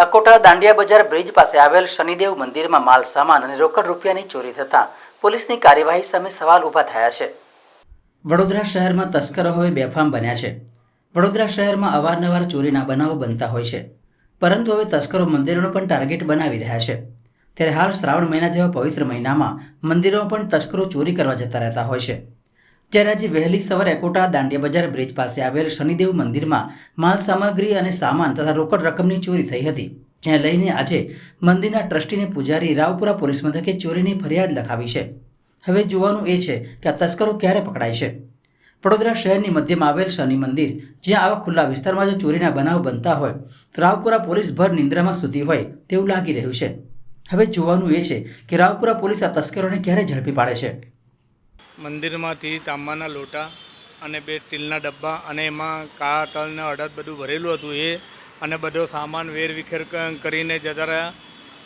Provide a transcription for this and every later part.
અકોટા દાંડિયા બજાર બ્રિજ પાસે આવેલ શનિદેવ મંદિરમાં માલ સામાન અને રોકડ રૂપિયાની ચોરી થતાં પોલીસની કાર્યવાહી સામે સવાલ ઊભા થયા છે. વડોદરા શહેરમાં તસ્કરો હવે બેફામ બન્યા છે. વડોદરા શહેરમાં અવારનવાર ચોરીના બનાવો બનતા હોય છે. પરંતુ હવે તસ્કરો મંદિરોનો પણ ટાર્ગેટ બનાવી રહ્યા છે. ત્યારે હાલ શ્રાવણ મહિના જેવા પવિત્ર મહિનામાં મંદિરોમાં પણ તસ્કરો ચોરી કરવા જતા રહેતા હોય છે. જ્યારે આજે વહેલી સવારે એકોટા દાંડિયા બજાર બ્રિજ પાસે આવેલ શનિદેવ મંદિરમાં માલ સામગ્રી અને સામાન તથા રોકડ રકમની ચોરી થઈ હતી. જ્યાં લઈને આજે મંદિરના ટ્રસ્ટીને પૂજારી રાવપુરા પોલીસ મથકે ચોરીની ફરિયાદ લખાવી છે. હવે જોવાનું એ છે કે આ તસ્કરો ક્યારે પકડાય છે. વડોદરા શહેરની મધ્યમાં આવેલ શનિ મંદિર, જ્યાં આવા ખુલ્લા વિસ્તારમાં જો ચોરીના બનાવ બનતા હોય, તો રાવપુરા પોલીસ ભર નિંદ્રામાં સુધી હોય તેવું લાગી રહ્યું છે. હવે જોવાનું એ છે કે રાવપુરા પોલીસ આ તસ્કરોને ક્યારે ઝડપી પાડે છે. મંદિરમાંથી તાંબાના લોટા અને બે સ્ટીલના ડબ્બા અને એમાં કાળા તલને અડદ બધું ભરેલું હતું એ અને બધો સામાન વેરવિખેર કરીને જતા રહ્યા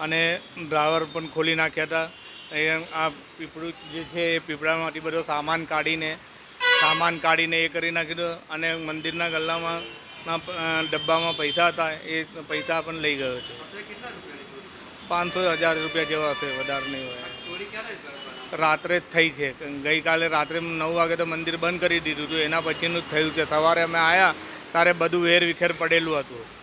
અને ડ્રાવર પણ ખોલી નાખ્યા હતા. એ આ પીપળું જે છે એ પીપળામાંથી બધો સામાન કાઢીને સામાન કાઢીને એ કરી નાખ્યું અને મંદિરના ગલ્લામાં ડબ્બામાં પૈસા હતા, એ પૈસા પણ લઈ ગયો છે પાંચસો હજાર રૂપિયા જેવા હશે, વધારે નહીં હોય. રાત્રે જ થઈ છે. ગઈકાલે રાત્રે નવ વાગે તો મંદિર બંધ કરી દીધું હતું. એના પછીનું જ થયું છે. સવારે અમે આવ્યા ત્યારે બધું વેર વિખેર પડેલું હતું.